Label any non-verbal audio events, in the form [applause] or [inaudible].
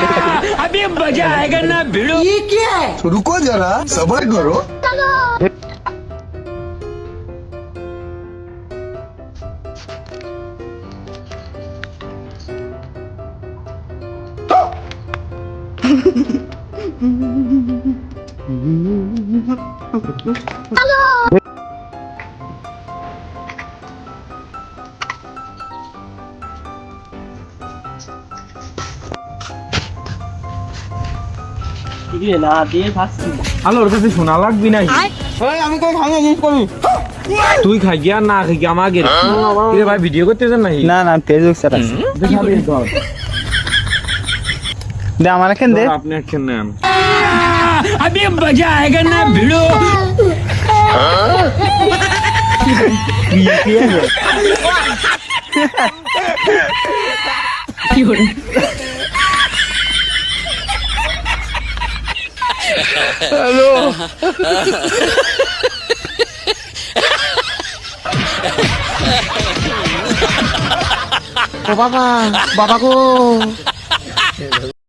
[laughs] अभी मज़ा आएगा ना भिड़ो। ये क्या है? रुको जरा सबर करो। আলোর কাছে শোনা লাগবি নাই আমি কই খাই জিনিস করি তুই খাই গিয়া না খাই গিয়া আমাকে রে ভাই ভিডিও করতে যান নাই না না ফেসবুক স্যার আছে দে আমার কেন দে আপনি একখান নেন अभी मजा आएगा ना भिड़ो [laughs] বাবা বাবা গো।